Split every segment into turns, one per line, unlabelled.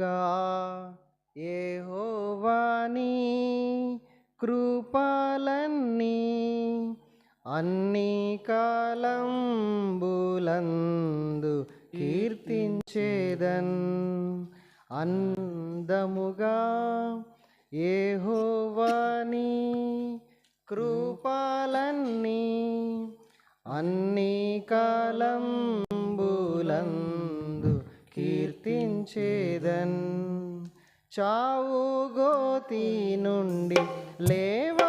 కలుగుగా ఏహోవాని కృపాలన్నీ అన్ని కాలంబులందు కీర్తించేదన్. అందముగా ఏహోవాని కృపాలన్నీ అన్ని కాలంబులందు కీర్తించేదన్. చావు గోతి నుండి లేవ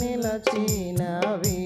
నిలచినవి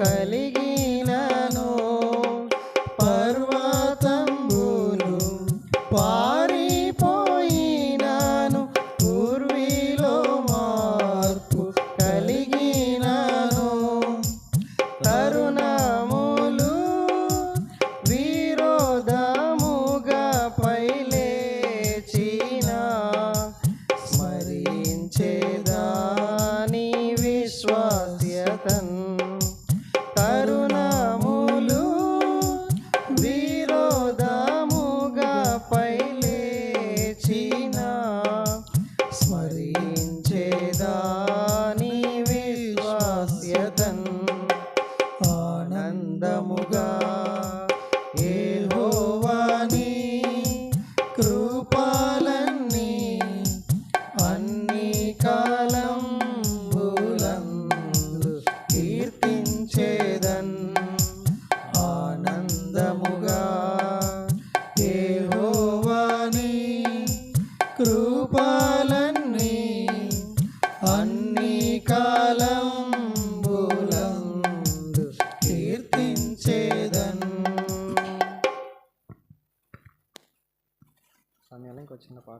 ಕಲಿ ఏహోవాని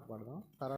acuerdo. Para